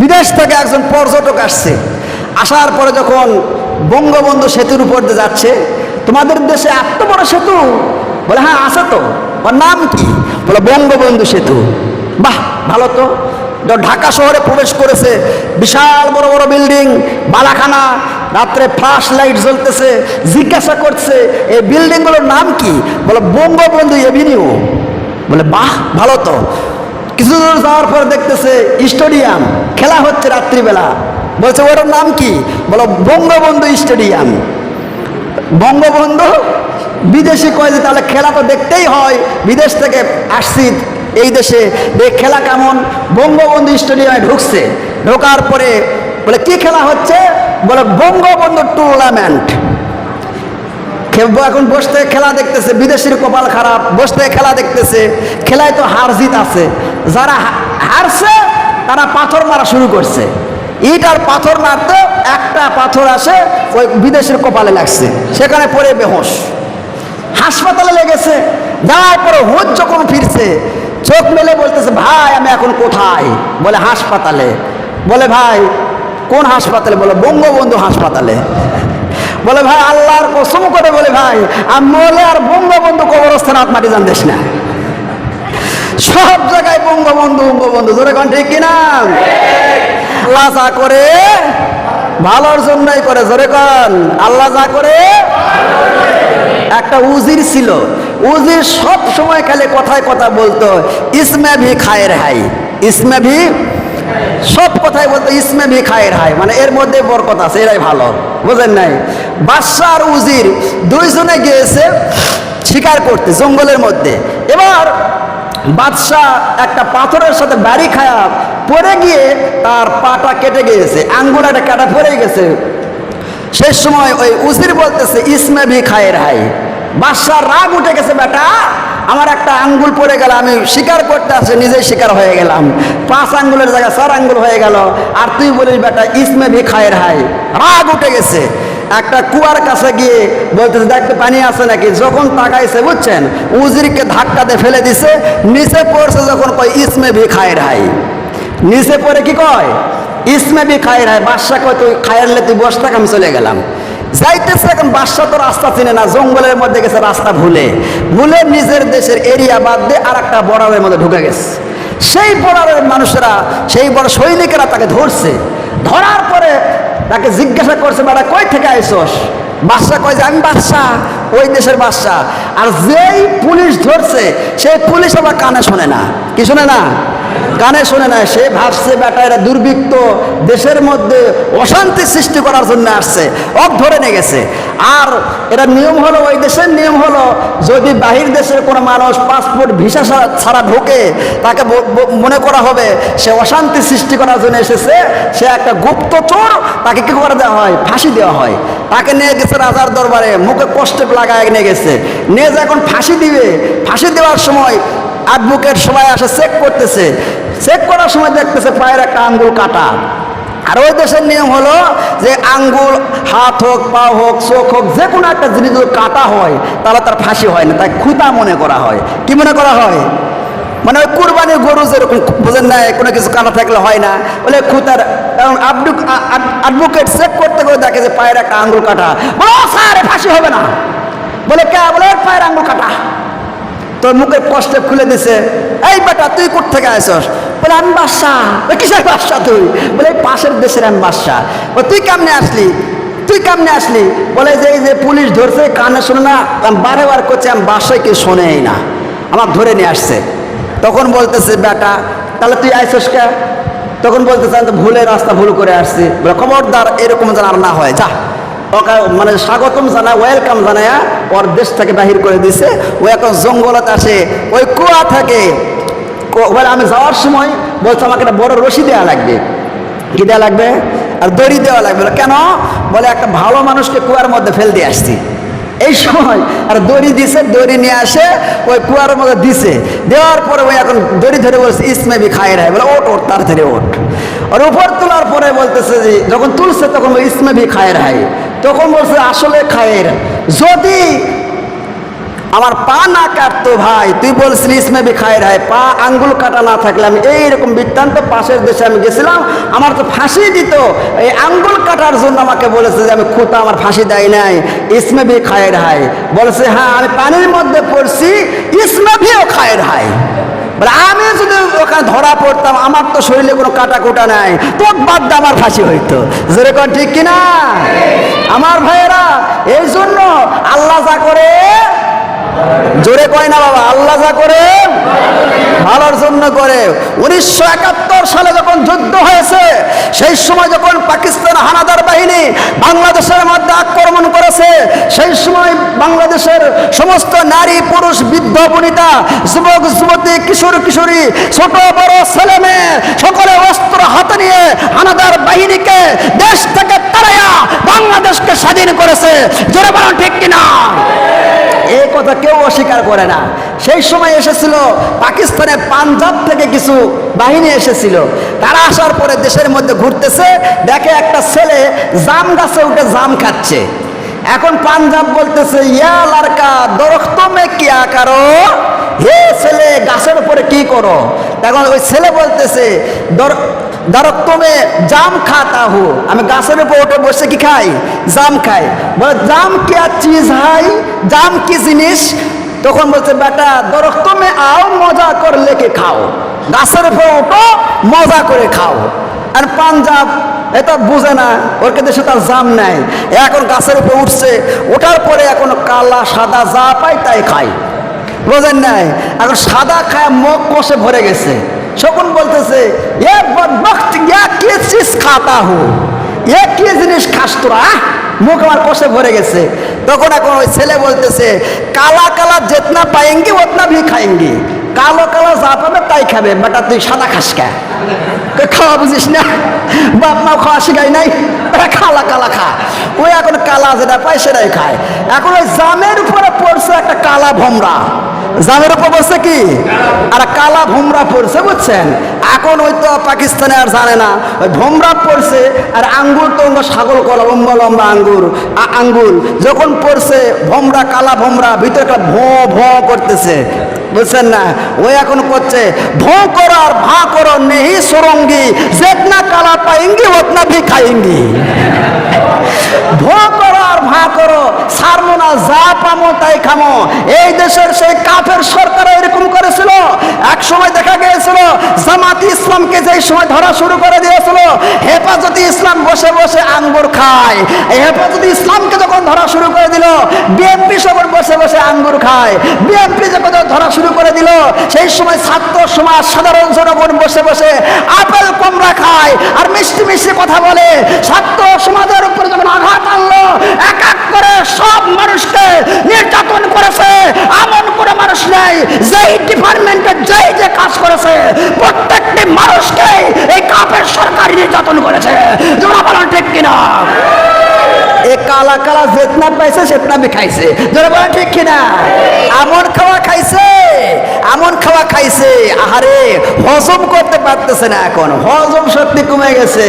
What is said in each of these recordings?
বিদেশ থেকে একজন পর্যটক আসছে। আসার পরে যখন বঙ্গবন্ধু সেতুর উপর দিয়ে যাচ্ছে, তোমাদের দেশে এত বড় সেতু? বলে হ্যাঁ আছে তো। ওর নাম কি? বলে, বঙ্গবন্ধু সেতু। বাহ, ভালো তো। ঢাকা শহরে প্রবেশ করেছে, বিশাল বড় বড় বিল্ডিং, বালাখানা, রাত্রে ফ্লাশ লাইট জ্বলতেছে, জিজ্ঞাসা করছে, এই বিল্ডিংগুলোর নাম কি? বলে, বঙ্গবন্ধু এভিনিউ। বলে, বাহ, ভালো তো। কিছু দূর যাওয়ার পর দেখতেছে স্টেডিয়াম, খেলা হচ্ছে রাত্রিবেলা। বলছে, ওটার নাম কি? বলো, বঙ্গবন্ধু স্টেডিয়াম। বঙ্গবন্ধু, বিদেশি কয় যে, তাহলে খেলা তো দেখতেই হয়, বিদেশ থেকে আসছি এই দেশে খেলা কেমন? বঙ্গবন্ধু স্টেডিয়ামে ঢুকছে। ঢোকার পরে বলে, কি খেলা হচ্ছে? বলে, বঙ্গবন্ধু টুর্নামেন্ট এখন, বসতে খেলা দেখতেছে, বিদেশির কপাল খারাপ, বসতে খেলা দেখতেছে, খেলায় তো হার জিত আছে। যারা হারছে, তারা পাথর মারা শুরু করছে। ইট আর পাথর মারতে একটা পাথর আসে, ওই বিদেশের কপালে লাগছে, সেখানে পড়ে বেহোশ। হাসপাতালে লেগেছে যাওয়ার পরে হুদ যখন ফিরছে, চোখ মেলে বলতেছে, ভাই, আমি এখন কোথায়? বলে, হাসপাতালে। বলে, ভাই, কোন হাসপাতালে? বলে, বঙ্গবন্ধু হাসপাতালে। বলে ভাই, আল্লাহর কসম করে বলে ভাই বলে আর বঙ্গবন্ধু কবরস্থান হাত মাটি জানতেস না। সব জায়গায় বঙ্গবন্ধু বঙ্গবন্ধু ধরে কোন ঠিক কিনা? আল্লাহ যা করে, ভালোর জন্যই করে, জোরে কন। আল্লাহ যা করে, একটা উজির ছিল। উজির সব সময় খালি কথায় কথা বলতো, ইসমে ভি খায়ের হাই, ইসমে ভি সব কথাই বলতো ইসমে ভি খায়ের হাই মানে এর মধ্যে বরকত আছে, এরাই ভালো, বুঝেন নাই? বাদশাহ আর উজির দুইজনে গিয়েছে শিকার করতে, জঙ্গলের মধ্যে। এবার বাদশাহ একটা পাথরের সাথে বাড়ি খায়া পড়ে গিয়ে তার পাটা কেটে গিয়েছে আঙ্গুল একটা কাটা পড়ে গেছে। সেই সময় ওই উজির বলতেছে, ইসমে ভি খায়ের হাই বাদশাহ রাগ উঠে গেছে, বেটা। আমার একটা আঙ্গুল পড়ে গেল, আমি শিকার করতে আসে, নিজেই শিকার হয়ে গেলাম। পাঁচ আঙ্গুলের জায়গায় চার আঙ্গুল হয়ে গেল, আর তুই বলিস, বেটা, ইসমে ভি খায়ের হাই রাগ উঠে গেছে। একটা কুয়ার কাছে গিয়ে বলতেছে দেখতে পানি আছে নাকি? যখন তাকাইছে, বুঝছেন, উজিরকে ধাক্কা দিয়ে ফেলে দিছে, নিচে পড়ছে যখন কয়, ইসমে ভি খায়ের হাই নিচে পড়ে কি কয়, ইসমে বি খায়ের হয়। বাদশাহ কয়, তুই খায়েরলে তুই বস আমি চলে গেলাম। যাইতেছে এখন বাদশাহ তো রাস্তা চিনে না, জঙ্গলের মধ্যে গেছে, রাস্তা ভুলে। ভুলে নিজের দেশের এরিয়া বাদ দিয়ে আর একটা বর্ডারের মধ্যে ঢুকে গেছে। সেই বর্ডারের মানুষেরা, সেই বড় সৈনিকেরা তাকে ধরছে। ধরার পরে তাকে জিজ্ঞাসা করছে বেটা কই থেকে আইসস? বাদশাহ কয় যে, আমি বাদশাহ, ওই দেশের বাদশাহ। আর যেই পুলিশ ধরছে, সেই পুলিশ আবার কানে শোনে না। কি শোনে না? কানে শোনে না, সে ভাবছে বেটা এরা দুর্বৃত্ত দেশের মধ্যে অশান্তি সৃষ্টি করার জন্য আসছে অফ ধরে নিয়ে গেছে। আর এটা নিয়ম হলো, ওই দেশের নিয়ম হলো, যদি বাহির দেশের কোনো মানুষ পাসপোর্ট, ভিসা ছাড়া- ঢোকে, তাকে মনে করা হবে, সে অশান্তি সৃষ্টি করার জন্য এসেছে, সে একটা গুপ্ত চোর, তাকে কী করে দেওয়া হয়? ফাঁসি দেওয়া হয়। তাকে নিয়ে গেছে রাজার দরবারে, মুখে কষ্টে লাগায় নিয়ে গেছে। নিয়ে যে এখন ফাঁসি দিবে। ফাঁসি দেওয়ার সময় অ্যাডভোকেট সবাই আসে, চেক করতেছে। চেক করার সময় দেখতেছে পায়ের একটা আঙ্গুল কাটা। আর ওই দেশের নিয়ম হলো যে আঙ্গুল, হাত হোক, পা হোক, চোখ হোক, যে কোনো একটা জিনিস যদি কাটা হয়, তাহলে তার ফাঁসি হয় না, তাই খুঁতা মনে করা হয়। কি মনে করা হয়? মানে ওই কুরবানির গরু যেরকম বোঝেন না, কোনো কিছু কাটা থাকলে হয় না, বলে খুঁতার কারণ অ্যাডভোকেট চেক করতে করে দেখে যে পায়ের একটা আঙ্গুল কাটা। বলো ফাঁসি হবে না। বলে, কে? বলে পায়ের আঙ্গুল কাটা। তোর মুখের কষ্টে খুলে দিছে, এই বেটা, তুই কোথ থেকে আসস বলে, আমি বাদশাহ। কিসের বাদশাহ তুই? বলে পাশের দেশের আমি বাদশাহ। বলে, তুই কেমনে আসলি? তুই কেমনে আসলি? বলে, যে, এই যে পুলিশ ধরছে, কানে শুনে না, আমি বারে বার করছে, আমি বাসায় কেউ শোনেই না, আমার ধরে নিয়ে আসছে। তখন বলতেছে, বেটা, তাহলে তুই আইসস কে? তখন বলতেছে, আমি তো ভুলে রাস্তা ভুল করে আসছি। বলে, খবরদার, এরকম যেন আর না হয়। যা, ওকে মানে স্বাগতম জানা, ওয়েলকাম জানায়া ওর দেশ থেকে বাহির করে দিছে। ও এখন জঙ্গলত আসে। ওই কুয়া থাকে বলে আমি যাওয়ার সময় বলছে, আমাকে একটা বড় রশি দেওয়া লাগবে। কি দেওয়া লাগবে? আর দড়ি দেওয়া লাগবে। কেন? বলে, একটা ভালো মানুষকে কুয়ার মধ্যে ফেল দিয়ে আসছি। এই সময় আর দড়ি দিছে, দড়ি নিয়ে আসে, ওই কুয়ার মধ্যে দিছে। দেওয়ার পরে ওই এখন দড়ি ধরে বলছে ইসমে বি খায়ের হয় বলে ওট ওট তাড়াতাড়ি ওঠ। আর উপর তোলার পরে বলতেছে যে, যখন তুলছে, তখন ওই ইসমে বি খায়ের হয় তখন বলছে, আসলে খায়ের, যদি আমার পা না কাটতো ভাই, তুই বলছিলি ইসমে খায়ের খায় রায় পা আঙ্গুল কাটা না থাকলে আমি এইরকম বৃত্তান্ত পাশের দেশে আমি গেছিলাম, আমার তো ফাঁসি দিত। এই আঙ্গুল কাটার জন্য আমাকে বলেছে যে, আমি খুঁতা আমার ফাঁসি দেয় নাই ইসমে খায়ের খায় রায় বলেছে হ্যাঁ আমি পানির মধ্যে পড়ছি ইসমে খায়ের খায় রায় বলে, আমি যদি ওখানে ধরা পড়তাম, আমার তো শরীরে কোনো কাটা কুটা নাই তোর বাদ আমার ফাঁসি হইতো। যেরকম ঠিক কিনা? আমার ভাইয়েরা এই জন্য আল্লাহ যা করে জোরে কয় না বাবা, আল্লাহ যা করে, ভালোর জন্য করে। উনিশশো একাত্তর সালে যখন যুদ্ধ হয়েছে, সেই সময় যখন পাকিস্তান হানাদার বাহিনী বাংলাদেশের মধ্যে আক্রমণ করেছে, সেই সময় বাংলাদেশের সমস্ত নারী, পুরুষ, বৃদ্ধ, বনিতা, যুবক, যুবতী, কিশোর, কিশোরী, ছোট, বড়, ছেলে, মেয়ে, সকলে অস্ত্র হাতে নিয়ে হানাদার বাহিনীকে দেশ থেকে তাড়াইয়া বাংলাদেশকে স্বাধীন করেছে। জোরে বলেন ঠিক কিনা? কথা কেউ অস্বীকার করে না। সেই সময় এসেছিল পাকিস্তানে পাঞ্জাব থেকে কিছু বাহিনী এসেছিল। তারা আসার পরে দেশের মধ্যে ঘুরতেছে, দেখে একটা ছেলে জাম গাছে উঠে জাম খাচ্ছে। এখন পাঞ্জাব বলতেছে, ইয়া লারকা, দরখ্ত মে কিয়া কারও? হে ছেলে, গাছের উপরে কি করো? তখন ওই ছেলে বলতেছে, দর দরখ্ত মে জাম খাতা হু আমি গাছের উপর উঠে বসে কি খাই? জাম খাই। বলে, জাম क्या চিজ হাই? জাম কি জিনিস? তখন বলছে, বেটা দরখ্ত মে আও, মজা করে লেকে খাও? গাছের উপর ওঠো মজা করে খাও। আর পাঞ্জাব এটা বুঝে না, ওর কে দেশে তার জাম নাই। এখন গাছের উপর উঠছে, ওঠার পরে এখন কালা, সাদা যা পাই তাই খায় বোঝেন নাই? এখন সাদা খায় মুখ কষে ভরে গেছে। শকুন বলতেছে কি জিনিস? মুখ আমার ভরে গেছে। তখন এখন ওই ছেলে বলতেছে, কালা যেতনা পায়েঙ্গি, ওতনা ভি খাएंगे কালো যা পাবে তাই খাবে তুই সাদা খাস খাওয়া বুঝিস না? বাপ মা নাই? কালা খা ওই এখন কালা যেটা পায় সেটাই খায়। এখন ওই জামের উপরে পড়ছে একটা কালা ভমরা। জামের উপর বলছে কি? আর কালা ভোমরা পড়ছে বুঝছেন? এখন ওই তো পাকিস্তানে আর জানে না। ওই ভোমরা পড়ছে আর আঙ্গুর তো ছাগল কলা, লম্বা লম্বা আঙ্গুর। আঙ্গুর যখন পড়ছে ভোমরা, কালা ভোমরা, ভিতরে একটা ভোঁ ভোঁ করতেছে। বুঝছেন না? ওই এখন করছে, ভো করো আর ভা করো, নেহি সরঙ্গি, যেতনা কালা পাইঙ্গি, ওতনা ভি খাইঙ্গি ভো করো আর ভা করো, সারমো না, যা পামো তাই খামো। এই দেশের সেই কাফের সরকার এরকম করেছিল। এক সময় দেখা গিয়েছিল, জামাতি ইসলামকে যেই সময় ধরা শুরু করে দিয়েছিল, হেফাজতি ইসলাম বসে বসে আঙ্গুর খায়। হেফাজতি ইসলামকে যখন ধরা শুরু করে দিল বিএনপি সবর বসে বসে আঙ্গুর খায়। বিএনপি যখন ধরা শুরু করে দিল, সেই সময় ছাত্র সমাজ সাধারণ জনগণ বসে বসে আপেল কমরা খায় আর মিষ্টি মিষ্টি কথা বলে। ছাত্র সমাজের উপর যখন আঘাত আনলো, এক এক করে সব মানুষকে নির্যাতন করেছে। এমন কোনো মানুষ নেই, যেই ডিপার্টমেন্টে যেই যে কাজ করেছে, প্রত্যেকটি মানুষকে এই কাপের সরকারি নির্যাতন করেছে। জোড়া বলেন ঠিক কিনা? কালা কালা যেতনা পাইছে সেতনা বি খাইছে। জোরে বলেন ঠিক কিনা? এমন খাওয়া খাইছে এমন খাওয়া খাইছে। আহারে, হজম করতে পারতেছে না এখন। হজম শক্তি কমে গেছে।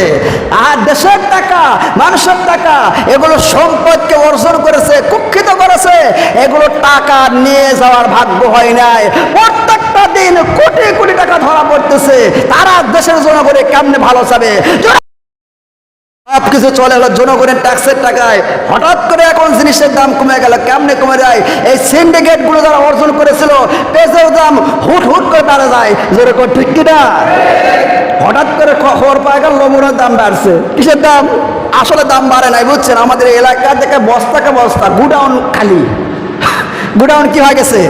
আর দেশের টাকা, মানুষের টাকা, এগুলো সম্পদকে অর্জন করেছে, কুক্ষিত করেছে। এগুলো টাকা নিয়ে যাওয়ার ভাগ্য হয় নাই। প্রত্যেকটা দিন কোটি কোটি টাকা ধরা পড়তেছে। তারা দেশের জনগণে কেমনে ভালো চাবে? সব কিছু চলে হলো জনগণের ট্যাক্সের টাকায়। হঠাৎ করে এখন জিনিসের দাম কমে গেল, কেমনে কমে যায়? এই সিন্ডিকেটগুলো যারা অর্জন করেছিল পেঁচের দাম হুট হুট করে বেড়ে যায়। জোরে করে, ঠিক কিনা? হঠাৎ করে খবর পাওয়া গেল লবণের দাম বাড়ছে। কিসের দাম? আসলে দাম বাড়ে নাই, বুঝছেন? আমাদের এলাকা থেকে বস্তাকে বস্তা, গুডাউন খালি। গুডাউন কি হয়ে গেছে?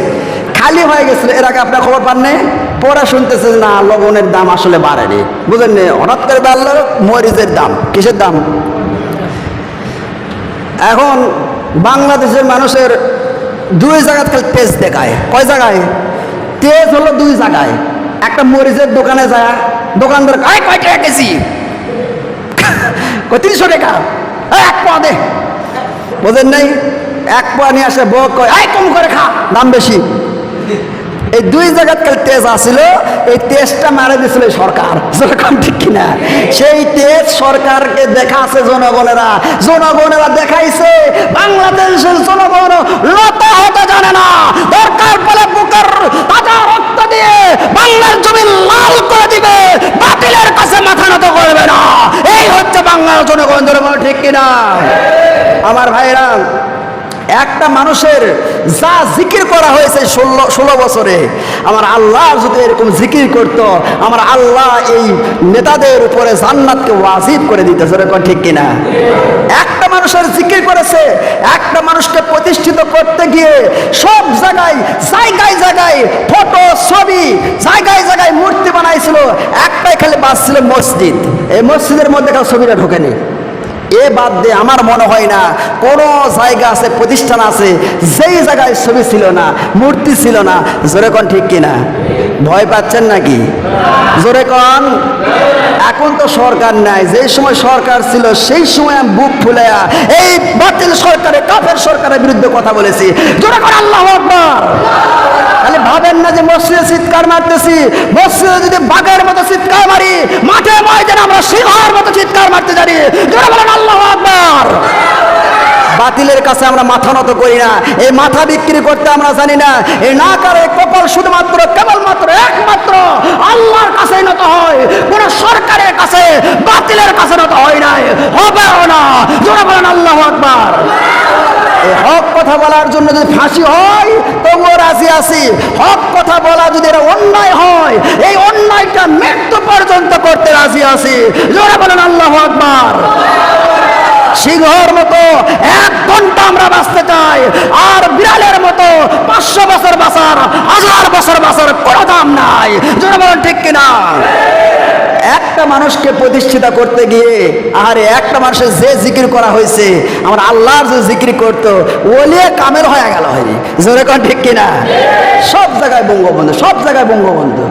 খালি হয়ে গেছিল এর আগে আপনার খবর পাননি? পরে শুনতেছে না, লবণের দাম আসলে বাড়েনি। বুঝলেন নি? হঠাৎ করে বাড়লো মরিচের দাম, কিসের দাম? এখন বাংলাদেশের মানুষের দুই জায়গায় খালি তেজ দেখায়। কয় জায়গায়? তেজ হলো দুই জায়গায়। একটা মরিচের দোকানে যায়, দোকানদার কয় কয় টাকা কেজি? তিনশো টাকা। এক পা দে। বোঝেন নাই? এক পা নিয়ে আসে বক কয় কম করে খা, দাম বেশি। এই দুই জায়গার কাল তেজ আসিল এই তেজটা মারা দিয়েছিল সরকার। যেরকম ঠিক কিনা? সেই তেজ সরকারকে দেখাছে জনগণেরা। জনগণেরা দেখাইছে, বাংলাদেশের জনগণ লতা হতে জানে না। দরকার পড়লে বুকের তাজা রক্ত দিয়ে বাংলার জমি লাল করে দিবে, বাতিলের কাছে মাথা নত করবে না। এই হচ্ছে বাংলার জনগণ জনগণ ঠিক কিনা? আমার ভাইরা একটা মানুষের যা জিকির করা হয়েছে ষোলো ষোলো বছরে, আমার আল্লাহ যদি এরকম জিকির করত, আমার আল্লাহ এই নেতাদের উপরে জান্নাতকে ওয়াজিব করে দিতে এরকম ঠিক কিনা? একটা মানুষের জিকির করেছে, একটা মানুষকে প্রতিষ্ঠিত করতে গিয়ে সব জায়গায় জায়গায় জায়গায় ফটো, ছবি, জায়গায় জায়গায় মূর্তি বানাইছিল, একটাই খালি বাস ছিল মসজিদ। এই মসজিদের মধ্যে কাউ ছবিটা ঢোকেনি। এ বাদ দিয়ে আমার মনে হয় না। কোনো জায়গা আছে, প্রতিষ্ঠান আছে, যেই জায়গায় ছবি ছিল না, মূর্তি ছিল না। জোরে কন ঠিক কিনা ভয় পাচ্ছেন নাকি? জোরে কন? এখন তো সরকার নাই, যেই সময় সরকার ছিল, সেই সময় বুক ফুলাইয়া এই বাতিল সরকারের কাফের সরকারের বিরুদ্ধে কথা বলেছি। জোরে কন, আল্লাহ আকবার! তাহলে ভাবেন না যে মসজিদে চিৎকার মারতেছি, মসজিদে যদি বাঘের মতো চিৎকার মারি, মাঠে ময়দানে আমরা সিংহের মতো চিৎকার মারতে জানি। জোরে বলেন বাতিলের কাছে আমরা মাথা নত করি না। এই মাথা বিক্রি করতে আমরা জানি না। এই না করে কপাল শুধুমাত্র, কেবলমাত্র একমাত্র আল্লাহর কাছে নত হয়। কোন সরকারের কাছে, বাতিলের কাছে নত হয় নাই। হবেও না? জোরে বলেন আল্লাহ আকবার। হক কথা বলার জন্য যদি ফাঁসি হয়, তবুও রাজি আছি। হক কথা বলা যদি এটা অন্যায় হয়, এই অন্যায়টা মৃত্যু পর্যন্ত করতে রাজি আছি। জোরে বলেন আল্লাহ আকবার। সিংহর মতো এক ঘণ্টা আমরা বাঁচতে চাই। আর বিড়ালের মতো পাঁচশো বছর বাঁচার, হাজার বছর বাঁচার কোনো দাম নাই। জোরে বলেন ঠিক কিনা? একটা মানুষকে প্রতিষ্ঠিত করতে গিয়ে আর একটা মানুষের যে জিকির করা হয়েছে, আমার আল্লাহর যে জিকির করতো, ওলিয়ে কামের হয়ে গেল হয়নি। জোরে কন ঠিক কিনা? সব জায়গায় বঙ্গবন্ধু, সব জায়গায় বঙ্গবন্ধু।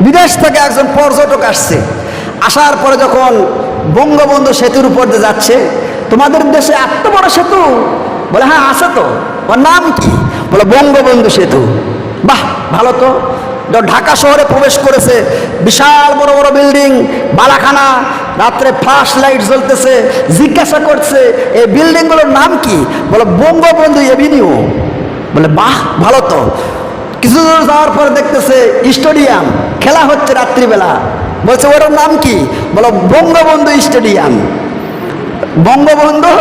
বিদেশ থেকে একজন পর্যটক আসছে। আসার পরে যখন বঙ্গবন্ধু সেতুর উপর দিয়ে যাচ্ছে। তোমাদের দেশে এত বড় সেতু। বলে হ্যাঁ আছে তো। ওর নাম কি? বলে, বঙ্গবন্ধু সেতু। বাহ, ভালো তো। ঢাকা শহরে প্রবেশ করেছে, বিশাল বড় বড় বিল্ডিং, বালাখানা, রাত্রে ফ্লাশ লাইট জ্বলতেছে, জিজ্ঞাসা করছে, এই বিল্ডিংগুলোর নাম কি? বলে, বঙ্গবন্ধু এভিনিউ। বলে, বাহ, ভালো তো। কিছু দূর যাওয়ার পরে দেখতেছে, স্টেডিয়াম, খেলা হচ্ছে রাত্রিবেলা। বলছে, ওটার নাম কি? বলো, বঙ্গবন্ধু স্টেডিয়াম। বঙ্গবন্ধু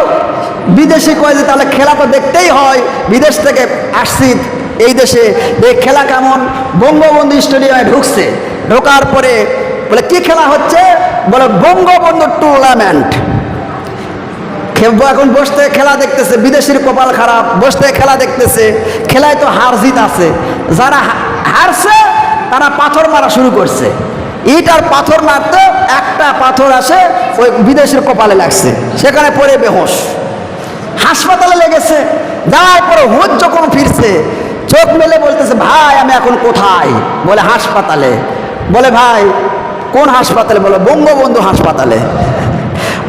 বিদেশি কয় যে, তাহলে খেলা তো দেখতেই হয়, বিদেশ থেকে আসছি এই দেশে। দেখ খেলা কেমন? বঙ্গবন্ধু স্টেডিয়ামে ঢুকছে। ঢোকার পরে বলে, কি খেলা হচ্ছে? বলে, বঙ্গবন্ধু টুর্নামেন্ট এখন, বসতে খেলা দেখতেছে, বিদেশির কপাল খারাপ, বসতে খেলা দেখতেছে, খেলায় তো হার জিত আছে। যারা হারছে, তারা পাথর মারা শুরু করছে। ইট আর পাথর মারতে একটা পাথর আসে, ওই বিদেশের কপালে লাগছে। সেখানে পড়ে বেহোশ। হাসপাতালে লেগেছে, যাওয়ার পরে হুদ যখন ফিরছে, চোখ মেলে বলতেছে, ভাই, আমি এখন কোথায়? বলে, হাসপাতালে। বলে, ভাই, কোন হাসপাতালে? বলে, বঙ্গবন্ধু হাসপাতালে।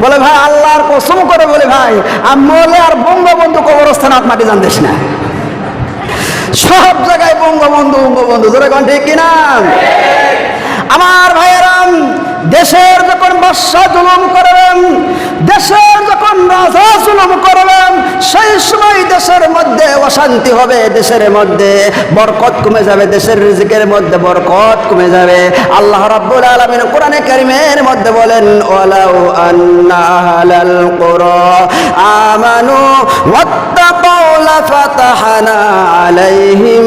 বলে, ভাই, আল্লাহর কসম করে বলে, ভাই আমি মলে আর বঙ্গবন্ধু কবরস্থান মাটি জানতিস না। সব জায়গায় বঙ্গবন্ধু বঙ্গবন্ধু ধরে কোন ঠিক কিনা? আমার ভাইয়েরাম, দেশের যখন বর্ষা জুলুম করবেন দেশের যখন রাজা জুলুম করবেন সেই সময় দেশের মধ্যে অশান্তি হবে, দেশের মধ্যে বরকত কমে যাবে, দেশের রিজিকের মধ্যে বরকত কমে যাবে। আল্লাহ রাব্বুল আলামিন কোরআনে কারিমের মধ্যে বলেন, ওয়ালাউ আন্না আহলাল কুরা আমানু ওয়াত্তাকাউ আলাইহিম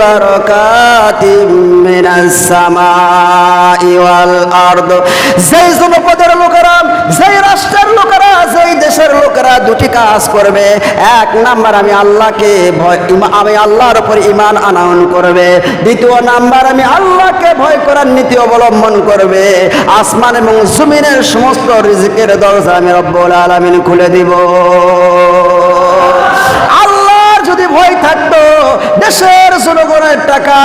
বারাকাতিম মিনাস সামাই ওয়াল আরদ। যেই জনপদের লোকেরা, যেই রাষ্ট্রের লোকেরা, যেই দেশের লোকেরা দুটি কাজ করবে, এক নাম্বার আমি আল্লাহকে ভয় আমি আল্লাহর উপর ইমান আনয়ন করবে, দ্বিতীয় নাম্বার আমি আল্লাহকে ভয় করার নীতি অবলম্বন করবে, আসমান এবং জমিনের সমস্ত রিজিকের দরজা আমি রব্বুল আলামিন খুলে দিব। ভয় থাকতো। দেশের জনগণের টাকা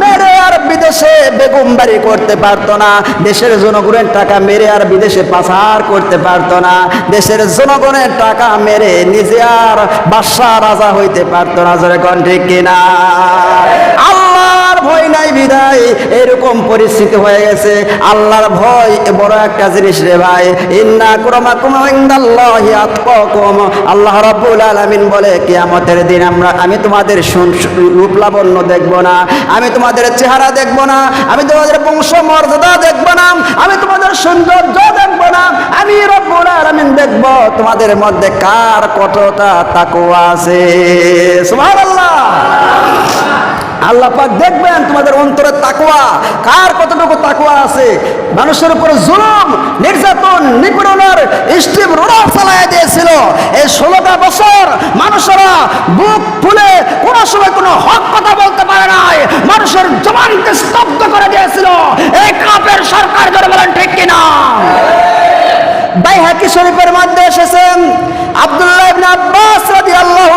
মেরে আর বিদেশে বেগম বাড়ি করতে পারতো না। দেশের জনগণের টাকা মেরে আর বিদেশে পাচার করতে পারতো না। দেশের জনগণের টাকা মেরে নিজে আর বাদশাহ রাজা হইতে পারতো না। কোন ঠিক কিনা? বিদায়। এরকম পরিস্থিতি হয়ে গেছে। আল্লাহর ভয় বড় একটা জিনিস রে ভাই। ইন্না কুরমাকুম ইনদাল্লাহি আতকাকুম। আল্লাহ রাব্বুল আলামিন বলে, কিয়ামতের দিন আমরা, আমি তোমাদের রূপ লাবণ্য দেখব না। আমি তোমাদের চেহারা দেখব না। আমি তোমাদের বংশ মর্যাদা দেখব না। আমি তোমাদের সৌন্দর্য দেখব না। আমি রব্বুল আলামিন দেখব, তোমাদের মধ্যে কার কতটা তাকওয়া আছে। সুবহানাল্লাহ! আল্লাহ পাক দেখবেন তোমাদের অন্তরের তাকুয়া কার কতটুকু তাকুয়া আছে? মানুষের উপর জুলুম, নির্যাতন, নিপীড়নের স্টিম রোডার চালায় দিয়েছিল। এই ষোলোটা বছর মানুষেরা বুক ফুলে কোনো সময় কোনো হক কথা বলতে পারে নাই। মানুষের জবানকে স্তব্ধ করে দিয়েছিল। এই কাপের সরকার ধরে বলেন, ঠিক কিনা? বাইহাকি শরীফের মধ্যে এসেছেন? আব্দুল্লাহ আব্বাস রাদিয়াল্লাহু